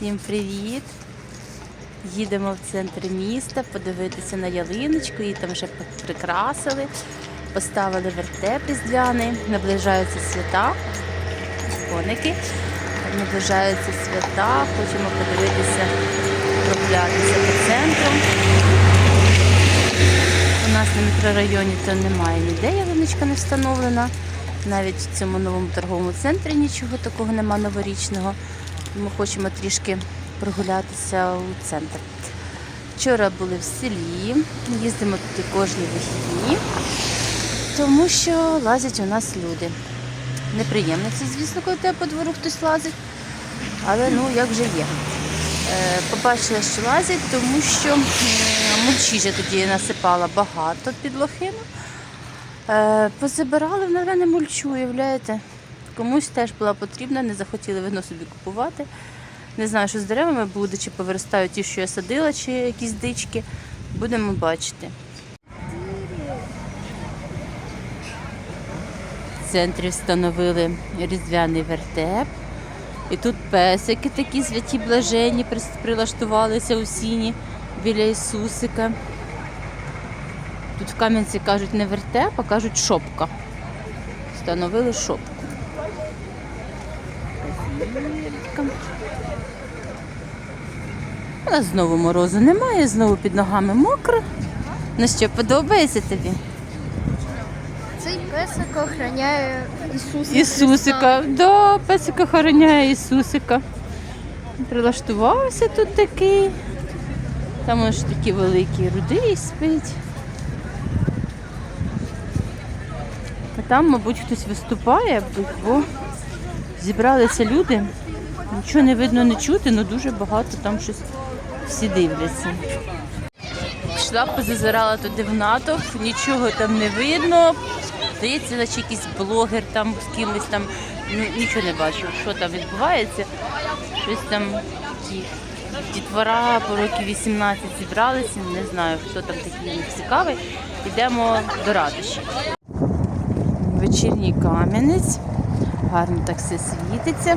Всім привіт! Їдемо в центр міста подивитися на ялиночку, її там вже прикрасили, поставили вертеп різдвяний, наближаються свята, коники, наближаються свята, хочемо подивитися, прогулятися по центру. У нас на мікрорайоні то немає ніде ялиночка не встановлена. Навіть в цьому новому торговому центрі нічого такого нема новорічного. Ми хочемо трішки прогулятися у центр. Вчора були в селі, їздимо туди кожні вихідні, тому що лазять у нас люди. Неприємно це, звісно, коли тебе по двору хтось лазить, але ну як вже є. Е, Побачила, що лазять, тому що м, мульчі тоді насипала багато під лохину. Е, Позабирали в мене мульчу, уявляєте? Комусь теж була потрібна, не захотіли вино собі купувати. Не знаю, що з деревами буде, чи повиростають ті, що я садила, чи якісь дички. Будемо бачити. В центрі встановили різдвяний вертеп. І тут песики такі святі блажені прилаштувалися у сіні біля Ісусика. Тут в Кам'янці кажуть не вертеп, а кажуть шопка. Встановили шопку. Нас знову морозу немає, знову під ногами мокро. Ну що, подобається тобі? Цей песик охороняє Ісуса. Ісусика. Да, песик охороняє Ісусика. Прилаштувався тут такий. Там ось такий великий рудий спить. А там, мабуть, хтось виступає, бо зібралися люди. Нічого не видно, не чути, але дуже багато там щось всі дивляться. Пішла, позазирала туди в натовп, нічого там не видно. Здається, наче якийсь блогер там з кимось там. Ну, нічого не бачу, що там відбувається. Щось там ті дітвора по років 18 зібралися, не знаю, хто там такий цікавий. Йдемо до ратуші. Вечірній кам'янець. Гарно так все світиться.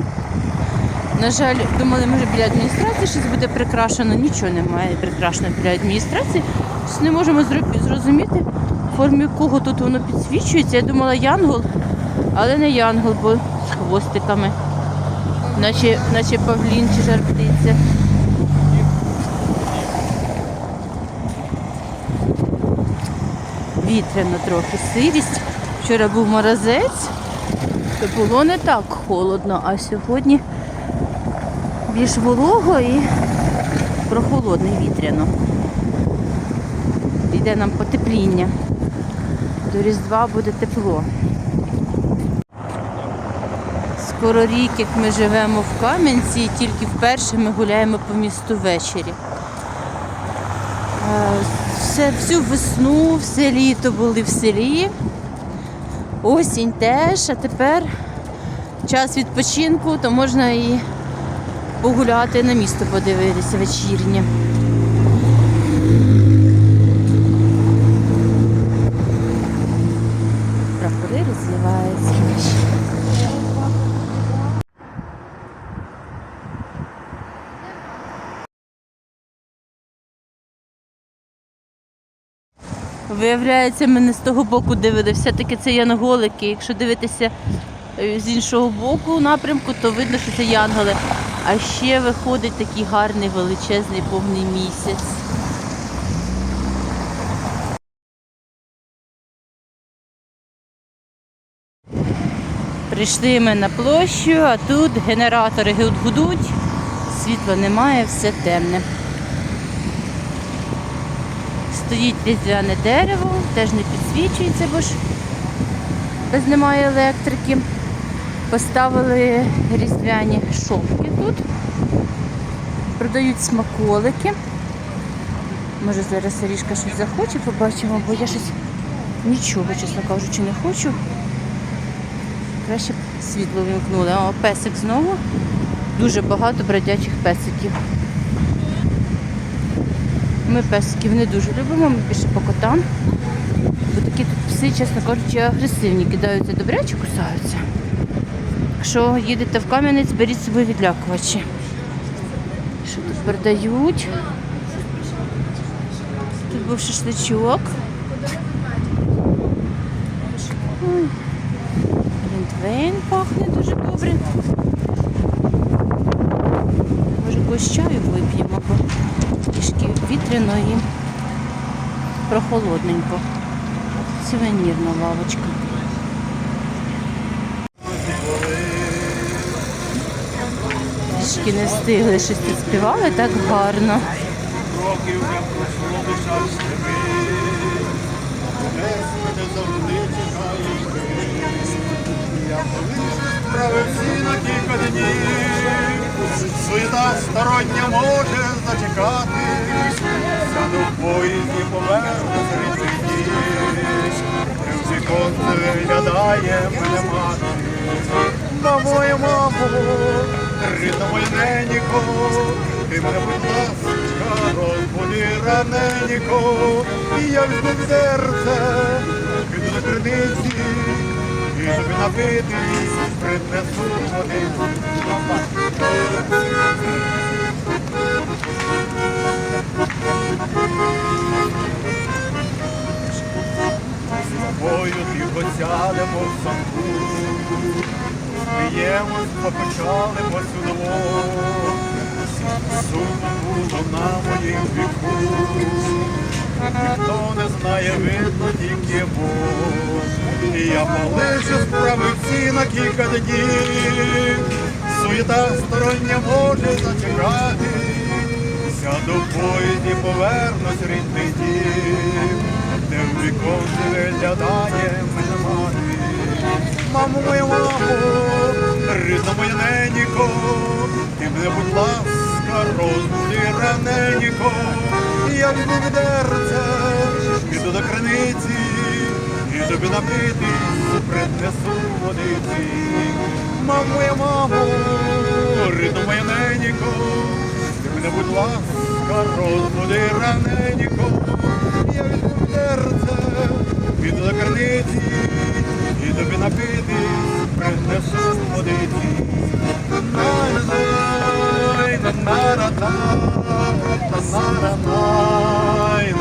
На жаль, думали, може біля адміністрації щось буде прикрашено. Нічого немає прикрашено біля адміністрації. Щось не можемо зрозуміти, в формі кого тут воно підсвічується. Я думала янгол, але не янгол, бо з хвостиками. Наче, наче павлін чи жар птиця. Вітряно трохи сирість. Вчора був морозець, то було не так холодно, а сьогодні більш волого і прохолодно і вітряно. Йде нам потепління. До Різдва буде тепло. Скоро рік, як ми живемо в Кам'янці, і тільки вперше ми гуляємо по місту ввечері. Е, Все, всю весну, все літо були в селі, осінь теж, а тепер час відпочинку, то можна і погуляти на місто подивитися вечірнє. Прапори розвиваються. Виявляється, ми не з того боку дивилися. Все-таки це янголики. Якщо дивитися е, з іншого боку напрямку, то видно, що це янголи. А ще виходить такий гарний величезний повний місяць. Прийшли ми на площу, а тут генератори гуд- гудуть, світла немає, все темне. Стоїть різдвяне дерево, теж не підсвічується, бо ж без немає електрики. Поставили різдвяні шовки тут. Продають смаколики. Може зараз Арішка щось захоче, побачимо, бо я щось нічого, чесно кажучи, не хочу. Краще б світло вимкнули. О, песик знову. Дуже багато бродячих песиків. Ми песиків не дуже любимо, ми більше по котам. Бо такі тут пси, чесно кажучи, агресивні, кидаються добряче, кусаються. Якщо їдете в Кам'янець, беріть з собою відлякувачі. Що тут продають? Тут був шашличок. Ой, Глінтвейн пахне дуже добре. Може, якогось чаю вип'ємо, трішки вітряно і прохолодненько. Сувенірна лавочка. Трішки не встигли щось тут співали так гарно. Стороння може зачекати. Поїзді повернусь рідний В віконце виглядає мене мати. Мамо, моя мамо, рідна моя ненько, ти мене, будь ласка, розбуди раненько, і я візьму серце, піду на криниці, і тобі напити, принесу води. Покачалимось удвох, Сумно було на моїм віку, ніхто не знає, видно тільки Бог. І я полежу справи всі на кілька днів, суєта стороння може зачекати, сяду в поїзді, повернусь рідний дім, де в віконці виглядає мене мати. Мамо моя мамо, моя ти мене, будь ласка, розбуди раненько, я візьму відерце, піду до криниці, і тобі напитись, принесу водиці. Мамо моя мамо, рідна моя ти мене, будь ласка, розбуди раненько, я візьму відерце, піду до криниці, і тобі напити принесу водиці. Най-най, на-на-ра-най, на-на-ра-най,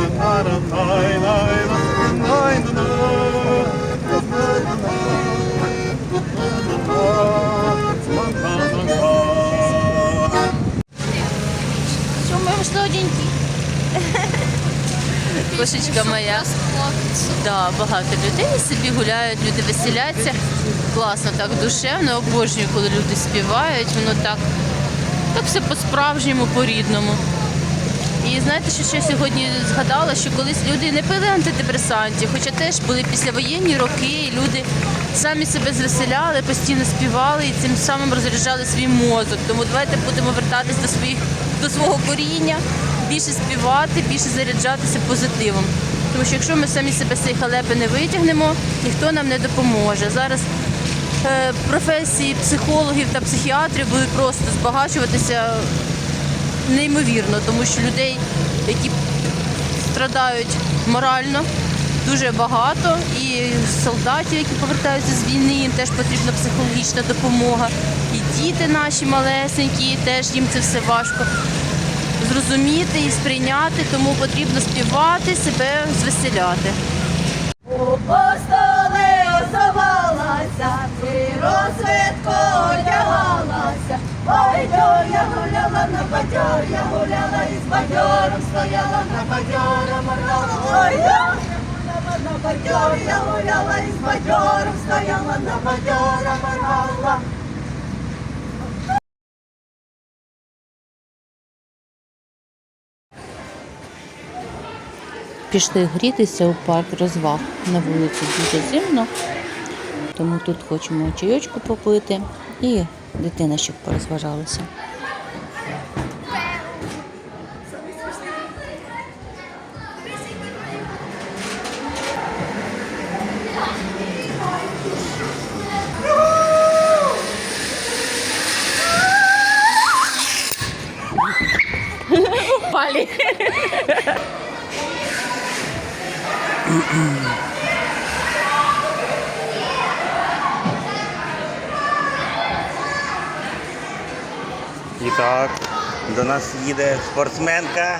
Кошечка моя. Да, багато людей собі гуляють, люди веселяться. Класно, так душевно, обожнюю, коли люди співають, воно так, так все по-справжньому, по-рідному. І знаєте, що ще сьогодні згадала, що колись люди не пили антидепресантів, хоча теж були післявоєнні роки, і люди самі себе звеселяли, постійно співали і цим самим розряджали свій мозок. Тому давайте будемо вертатись до своїх до свого коріння, більше співати, більше заряджатися позитивом. Тому що якщо ми самі себе з цієї халепи не витягнемо, ніхто нам не допоможе. Зараз е, професії психологів та психіатрів будуть просто збагачуватися неймовірно, тому що людей, які страдають морально, дуже багато. І солдатів, які повертаються з війни, їм теж потрібна психологічна допомога. І діти наші малесенькі, теж їм це все важко зрозуміти і сприйняти, тому потрібно співати, себе звеселяти. Апостоли озовалася, і розвитку одягалася. Я гуляла на бадьор, я гуляла і з бадьором стояла на бадьора моргала. Ой, я гуляла на бадьор, я гуляла і з бадьором стояла на бадьора моргала. Пішли грітися у парк розваг. На вулиці дуже зимно, тому тут хочемо чайочку попити і дитина щоб порозважалася. Так, До нас їде спортсменка.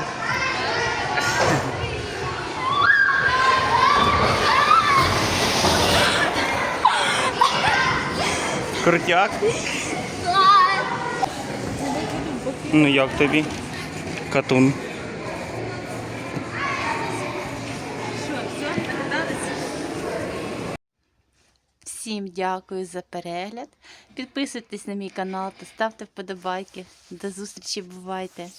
Крутяк. Ну як тобі? Катун. Всім дякую за перегляд. Підписуйтесь на мій канал та ставте вподобайки. До зустрічі, бувайте!